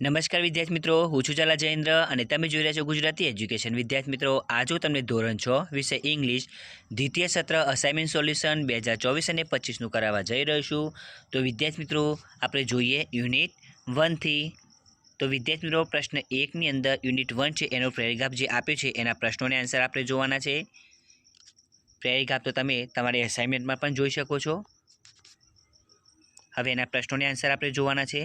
નમસ્કાર વિદ્યાર્થી મિત્રો, હું છું ચાલા જયેન્દ્ર અને તમે જોઈ રહ્યા છો ગુજરાતી એજ્યુકેશન. વિદ્યાર્થી મિત્રો, આજે તમને ધોરણ છ વિષય ઇંગ્લિશ દ્વિતીય સત્ર અસાઇનમેન્ટ સોલ્યુશન બે હજાર ચોવીસ અને પચીસનું કરાવવા જઈ રહ્યો છું. તો વિદ્યાર્થી મિત્રો, આપણે જોઈએ યુનિટ વનથી તો વિદ્યાર્થી મિત્રો, પ્રશ્ન એકની અંદર યુનિટ વન છે, એનો પ્રેરિગાપ જે આપ્યો છે, એના પ્રશ્નોને આન્સર આપણે જોવાના છે. પ્રેરિગાપ તો તમે તમારી અસાઇનમેન્ટમાં પણ જોઈ શકો છો. હવે એના પ્રશ્નોને આન્સર આપણે જોવાના છે.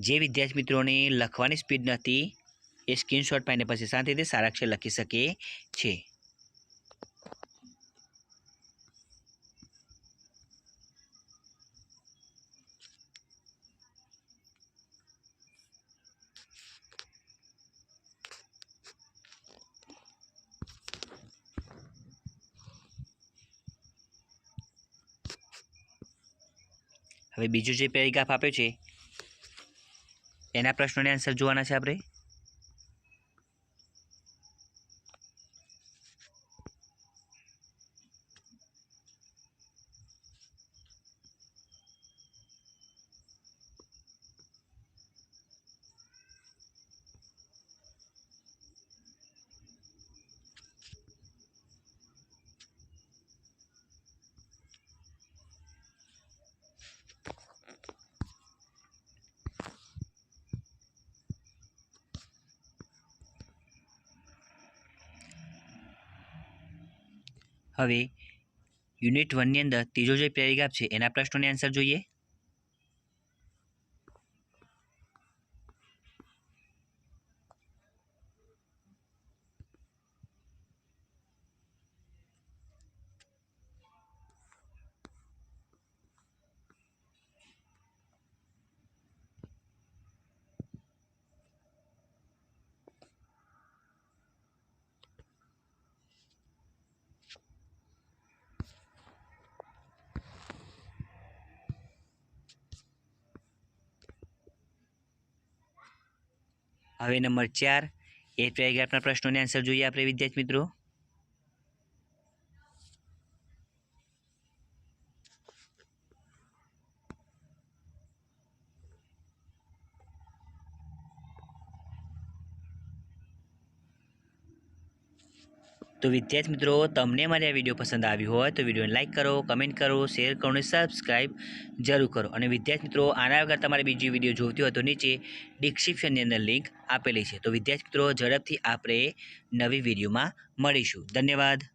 જે વિદ્યાર્થી મિત્રોને લખવાની સ્પીડ નથી, એ સ્ક્રીનશોટ પાઈને પછી શાંતિથી સારા અક્ષર લખી શકે છે. હવે બીજું જે પેરેગ્રાફ આપ્યો છે એના પ્રશ્નોને આન્સર જોવાના છે આપણે. હવે યુનિટ વનની અંદર ત્રીજો જે પેરેગ્રાફ છે એના પ્રશ્નોને આન્સર જોઈએ. હવે નંબર ચાર એ પેરેગ્રાફના પ્રશ્નોને આન્સર જોઈએ આપણે વિદ્યાર્થી મિત્રો. તો વિદ્યાર્થી મિત્રો, તમને મારી આ વીડિયો પસંદ આવ્યો હોય તો વિડીયોને લાઇક કરો, કમેન્ટ કરો, શેર કરો અને સબસ્ક્રાઈબ જરૂર કરો. અને વિદ્યાર્થી મિત્રો, આના વગર તમારે બીજી વીડિયો જોતી હોય તો નીચે ડિસ્ક્રિપ્શનની અંદર લિંક આપેલી છે. તો વિદ્યાર્થી મિત્રો, ઝડપથી આપણે નવી વિડીયોમાં મળીશું. ધન્યવાદ.